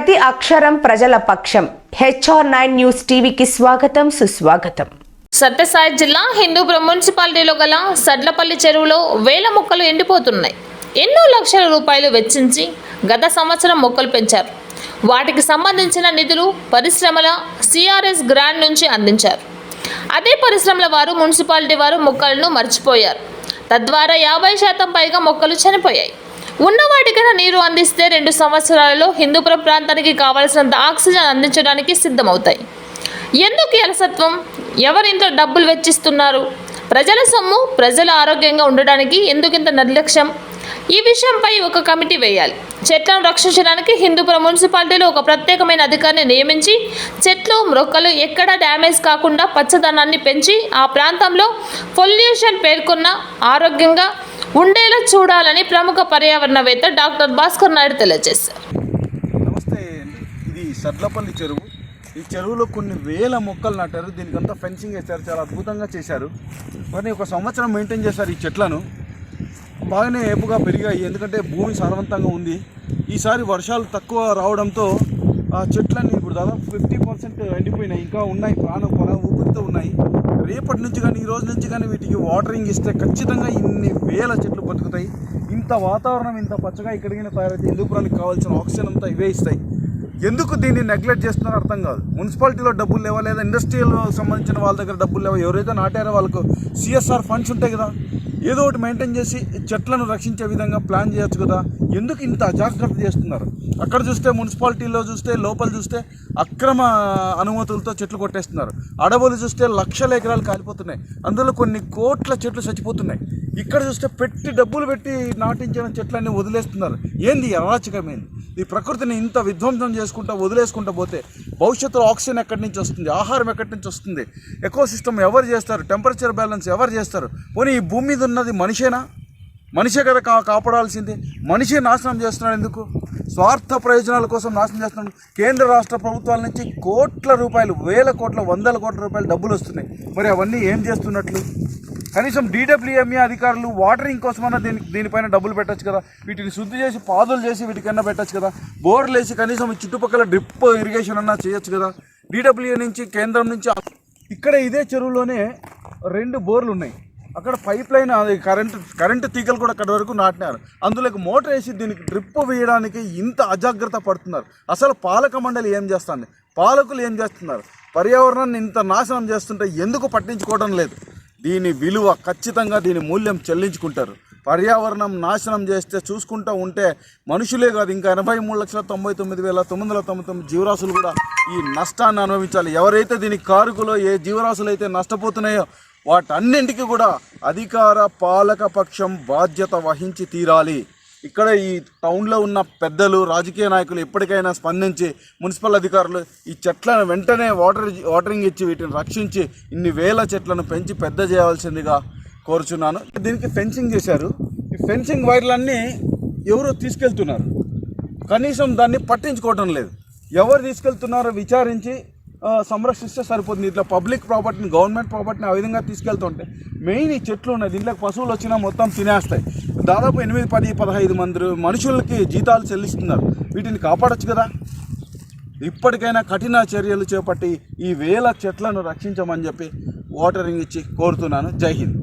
ప్రతి అక్షరం ప్రజల పక్షం. హెచ్ఆర్ నైన్ న్యూస్ టీవీకి స్వాగతం సుస్వాగతం. సత్యసాయి జిల్లా హిందూపురం మున్సిపాలిటీలో గల సడ్లపల్లి చెరువులో వేల మొక్కలు ఎండిపోతున్నాయి. ఎన్నో లక్షల రూపాయలు వెచ్చించి గత సంవత్సరం మొక్కలు పెంచారు. వాటికి సంబంధించిన నిధులు పరిశ్రమల సిఆర్ఎస్ గ్రాండ్ నుంచి అందించారు. అదే పరిశ్రమల వారు మున్సిపాలిటీ వారు మొక్కలను మర్చిపోయారు. తద్వారా యాభై శాతం పైగా మొక్కలు చనిపోయాయి. ఉన్న వాటికైనా నీరు అందిస్తే రెండు సంవత్సరాలలో హిందూపురం ప్రాంతానికి కావలసినంత ఆక్సిజన్ అందించడానికి సిద్ధమవుతాయి. ఎందుకు అలసత్వం? ఎవరింత డబ్బులు వెచ్చిస్తున్నారు? ప్రజల సొమ్ము ప్రజల ఆరోగ్యంగా ఉండడానికి ఎందుకింత నిర్లక్ష్యం? ఈ విషయంపై ఒక కమిటీ వేయాలి. చెట్లను రక్షించడానికి హిందూపురం మున్సిపాలిటీలో ఒక ప్రత్యేకమైన అధికారిని నియమించి చెట్లు మొక్కలు ఎక్కడా డ్యామేజ్ కాకుండా పచ్చదనాన్ని పెంచి ఆ ప్రాంతంలో పొల్యూషన్ పేర్కొన్న ఆరోగ్యంగా ఉండేలా చూడాలని ప్రముఖ పర్యావరణవేత్త డాక్టర్ భాస్కర్ నాయుడు తెలియజేశారు. నమస్తే ఇది సర్లపల్లి చెరువు. ఈ చెరువులో కొన్ని వేల మొక్కలు నాటారు. దీనికంతా ఫెన్సింగ్ వేశారు. చాలా అద్భుతంగా చేశారు. కానీ ఒక సంవత్సరం మెయింటైన్ చేశారు ఈ చెట్లను. బాగానే ఏపుగా పెరిగాయి. ఎందుకంటే భూమి సారవంతంగా ఉంది. ఈసారి వర్షాలు తక్కువ రావడంతో ఆ చెట్లన్నీ ఇప్పుడు దాదాపు ఫిఫ్టీ పర్సెంట్ ఎండిపోయినాయి. ఇంకా ఉన్నాయి. ప్రాణం పొలం ఊపిరితో ఉన్నాయి. రేపటి నుంచి రోజు నుంచి కానీ వీటికి వాటరింగ్ ఇస్తే ఖచ్చితంగా ఇన్ని వేల చెట్లు బతుకుతాయి. ఇంత వాతావరణం ఇంత పచ్చగా ఇక్కడికైనా తయారైతే హిందూపురానికి కావాల్సిన ఆక్సిజన్ అంతా ఇవే ఇస్తాయి. ఎందుకు దీన్ని నెగ్లెక్ట్ చేస్తున్నారో అర్థం కాదు. మున్సిపాలిటీలో డబ్బులు లేవా లేదా ఇండస్ట్రియల్ సంబంధించిన వాళ్ళ దగ్గర డబ్బులు లేవా? ఎవరైతే నాటారో వాళ్ళకు సిఎస్ఆర్ ఫండ్స్ ఉంటాయి కదా. ఏదో ఒకటి మెయింటైన్ చేసి చెట్లను రక్షించే విధంగా ప్లాన్ చేయొచ్చు కదా. ఎందుకు ఇంత అజాగ్రత్త చేస్తున్నారు? అక్కడ చూస్తే మున్సిపాలిటీలో చూస్తే లోపల చూస్తే అక్రమ అనుమతులతో చెట్లు కొట్టేస్తున్నారు. అడవులు చూస్తే లక్షల ఎకరాలు కాలిపోతున్నాయి. అందులో కొన్ని కోట్ల చెట్లు చచ్చిపోతున్నాయి. ఇక్కడ చూస్తే పెట్టి డబ్బులు పెట్టి నాటించిన చెట్లన్నీ వదిలేస్తున్నారు. ఏంది అరాచకమైంది ఈ ప్రకృతిని ఇంత విధ్వంసం చేసుకుంటా వదిలేసుకుంటా పోతే భవిష్యత్తులో ఆక్సిజన్ ఎక్కడి నుంచి వస్తుంది? ఆహారం ఎక్కడి నుంచి వస్తుంది? ఎకోసిస్టమ్ ఎవరు చేస్తారు? టెంపరేచర్ బ్యాలెన్స్ ఎవరు చేస్తారు? పోనీ ఈ భూమి మీద ఉన్నది మనిషేనా? మనిషే కదా కా కాపాడాల్సింది. మనిషే నాశనం చేస్తున్నాడు ఎందుకు? స్వార్థ ప్రయోజనాల కోసం నాశనం చేస్తున్నాడు. కేంద్ర రాష్ట్ర ప్రభుత్వాల నుంచి కోట్ల రూపాయలు వేల కోట్ల వందల కోట్ల రూపాయలు డబ్బులు వస్తున్నాయి. మరి అవన్నీ ఏం చేస్తున్నట్లు? కనీసం డీడబ్ల్యూఎంఏ అధికారులు వాటరింగ్ కోసమన్నా దీని దీనిపైన డబ్బులు పెట్టచ్చు కదా. వీటిని శుద్ధి చేసి పాదులు చేసి వీటికన్నా పెట్టచ్చు కదా. బోర్లు వేసి కనీసం చుట్టుపక్కల డ్రిప్ ఇరిగేషన్ అన్నా చేయొచ్చు కదా. డీడబ్ల్యూఏ నుంచి కేంద్రం నుంచి ఇక్కడ ఇదే చెరువులోనే రెండు బోర్లు ఉన్నాయి. అక్కడ పైప్ లైన్ అది కరెంట్ కరెంటు తీగలు కూడా అక్కడ వరకు నాటినారు. అందులోకి మోటార్ వేసి దీనికి డ్రిప్ వేయడానికి ఇంత అజాగ్రత్త పడుతున్నారు. అసలు పాలక మండలి ఏం చేస్తుంది? పాలకులు ఏం చేస్తున్నారు? పర్యావరణాన్ని ఇంత నాశనం చేస్తుంటే ఎందుకు పట్టించుకోవడం లేదు? దీని విలువ ఖచ్చితంగా దీని మూల్యం చెల్లించుకుంటారు. పర్యావరణం నాశనం చేస్తే చూసుకుంటూ ఉంటే మనుషులే కాదు ఇంకా ఎనభై మూడు లక్షల తొంభై తొమ్మిది వేల తొమ్మిది వందల తొంభై తొమ్మిది జీవరాశులు కూడా ఈ నష్టాన్ని అనుభవించాలి. ఎవరైతే దీని కారుకులో ఏ జీవరాశులు అయితే నష్టపోతున్నాయో వాటన్నింటికి కూడా అధికార పాలక పక్షం బాధ్యత వహించి తీరాలి. ఇక్కడ ఈ టౌన్లో ఉన్న పెద్దలు రాజకీయ నాయకులు ఎప్పటికైనా స్పందించి మున్సిపల్ అధికారులు ఈ చెట్లను వెంటనే వాటర్ వాటరింగ్ ఇచ్చి వీటిని రక్షించి ఇన్ని వేల చెట్లను పెంచి పెద్ద చేయాల్సిందిగా కోరుచున్నాను. దీనికి ఫెన్సింగ్ చేశారు. ఈ ఫెన్సింగ్ వైర్లన్నీ ఎవరో తీసుకెళ్తున్నారు. కనీసం దాన్ని పట్టించుకోవటం లేదు. ఎవరు తీసుకెళ్తున్నారో విచారించి సంరక్షిస్తే సరిపోతుంది. ఇట్లా పబ్లిక్ ప్రాపర్టీని గవర్నమెంట్ ప్రాపర్టీని ఆ విధంగా తీసుకెళ్తుంటే మెయిన్ ఈ చెట్లు ఉన్నాయి. దీంట్లో పశువులు వచ్చినా మొత్తం తినేస్తాయి. దాదాపు ఎనిమిది పది పదహైదు మంది మనుషులకి జీతాలు చెల్లిస్తున్నారు. వీటిని కాపాడొచ్చు కదా? ఇప్పటికైనా కఠిన చర్యలు చేపట్టి ఈ వేల చెట్లను రక్షించమని చెప్పి వాటరింగ్ ఇచ్చి కోరుతున్నాను. జై హింద్.